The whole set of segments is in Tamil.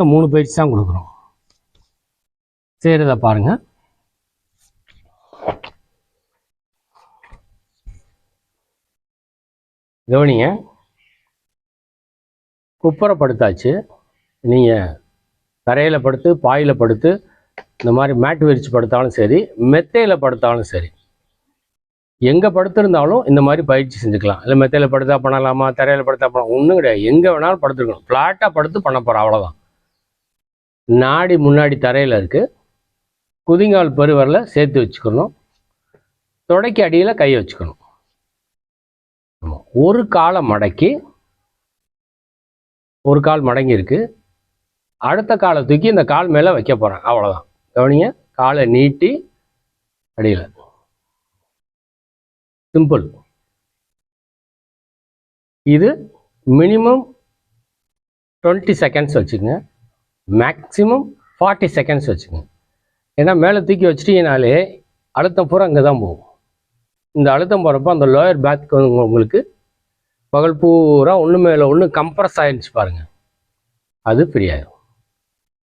மொத்தம் மூணு பயிற்சி தான் கொடுக்குறோம். செய்கிறத பாருங்க. கவனிங்க. குப்பரை படுத்தாச்சு நீங்கள் தரையில் படுத்து பாயில் படுத்து இந்த மாதிரி மேட் விரிச்சு படுத்தாலும் சரி மெத்தையில் படுத்தாலும் சரி எங்கே படுத்திருந்தாலும் இந்த மாதிரி பயிற்சி செஞ்சுக்கலாம். இல்லை மெத்தையில் படுத்தா பண்ணலாமா தரையில் படுத்தா பண்ணலாம் ஒன்றும் கிடையாது. எங்கே வேணாலும் படுத்துருக்கணும் ஃப்ளாட்டாக படுத்து பண்ண போகிறோம் அவ்வளோதான் நாடி முன்னாடி தரையில் இருக்குது குதிங்கால் பெருவரில் சேர்த்து வச்சுக்கணும். தொடைக்கு அடியில் கை வச்சுக்கணும். ஒரு காலை மடக்கி ஒரு கால் மடங்கியிருக்கு அடுத்த காலை தூக்கி இந்த கால் மேலே வைக்க போகிறேன் அவ்வளோதான் கவனிங்க. காலை நீட்டி அடியில். சிம்பிள் இது மினிமம் டுவெண்ட்டி செகண்ட்ஸ் வச்சுக்கோங்க. மேக்ஸிமம் ஃபார்ட்டி செகண்ட்ஸ் வச்சுக்கோங்க ஏன்னா மேலே தூக்கி வச்சிட்டீங்கனாலே அழுத்தம் பூரா அங்கே தான் போகும். இந்த அழுத்தம் போகிறப்ப அந்த லோயர் பேக் உங்களுக்கு பகல் பூரா ஒன்று மேலே ஒன்று கம்ப்ரஸ் ஆயிடுச்சு பாருங்கள் அது ஃப்ரீ ஆயிடும்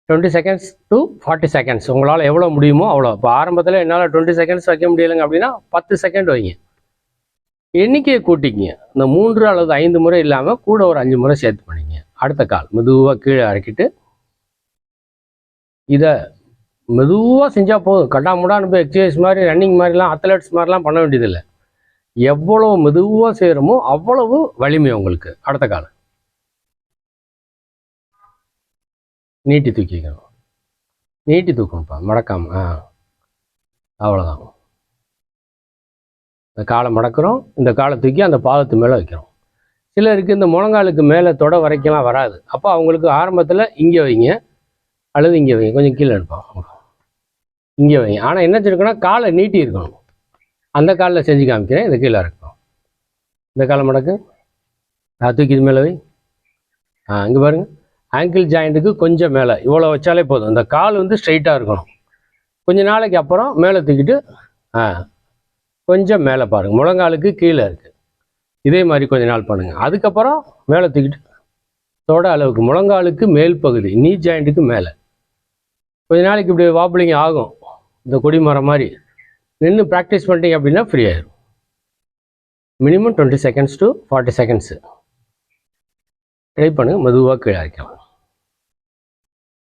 twenty seconds to forty seconds உங்களால் எவ்வளோ முடியுமோ அவ்வளோ இப்போ ஆரம்பத்தில் என்னால் டுவெண்ட்டி செகண்ட்ஸ் வைக்க முடியலைங்க அப்படின்னா பத்து செகண்ட் வைங்க. எண்ணிக்கையை கூட்டிக்கிங்க. இந்த மூன்று அல்லது ஐந்து முறை இல்லாமல் கூட ஒரு அஞ்சு முறை சேர்த்து பண்ணிங்க அடுத்த கால் மெதுவாக கீழே இறக்கிட்டு இதை மெதுவாக செஞ்சால் போதும். கட்டாமுடான்னு போய் எக்ஸசைஸ் மாதிரி ரன்னிங் மாதிரிலாம் அத்லெட்ஸ் மாதிரிலாம் பண்ண வேண்டியதில்லை. எவ்வளோ மெதுவாக செய்கிறோமோ அவ்வளவு வலிமை உங்களுக்கு அடுத்த காலம். நீட்டி தூக்கிக்கணும். நீட்டி தூக்கணும்ப்பா. மடக்காம ஆ. அவ்வளோதான் இந்த காலை மடக்கிறோம். இந்த காலை தூக்கி அந்த பாதத்து மேலே வைக்கிறோம். சிலருக்கு இந்த முழங்காலுக்கு மேலே தொட வரைக்கும்லாம் வராது. அப்போ அவங்களுக்கு ஆரம்பத்தில் இங்கே வைங்க. அல்லது இங்கே வைங்க. கொஞ்சம் கீழே எடுப்போம் இங்கே வைங்க. ஆனால் என்ன வச்சுருக்கோன்னா காலை நீட்டி இருக்கணும். அந்த காலில் செஞ்சு காமிக்கிறேன். இந்த கீழே இருக்கும் இந்த காலை மடக்கு. நான் தூக்கி இது மேலே வை. ஆ இங்கே பாருங்கள் ஆங்கிள் ஜாயிண்ட்டுக்கு கொஞ்சம் மேலே. இவ்வளோ வச்சாலே போதும். இந்த கால் வந்து ஸ்ட்ரைட்டாக இருக்கணும். கொஞ்ச நாளைக்கு அப்புறம் மேலே தூக்கிட்டு ஆ கொஞ்சம் மேலே பாருங்கள் முழங்காலுக்கு கீழே இருக்குது இதே மாதிரி கொஞ்ச நாள் பண்ணுங்கள் அதுக்கப்புறம் மேலே தூக்கிட்டு தொட அளவுக்கு முழங்காலுக்கு மேல் பகுதி நீ ஜாயிண்ட்டுக்கு மேலே. கொஞ்ச நாளைக்கு இப்படி வாப்பிளிங்க ஆகும். இந்த கொடி மரம் மாதிரி. நின்று ப்ராக்டிஸ் பண்ணிட்டீங்க அப்படின்னா ஃப்ரீ ஆயிடும் minimum twenty seconds to forty seconds try பண்ணுங்கள் மெதுவாக கீழே இறக்கலாம்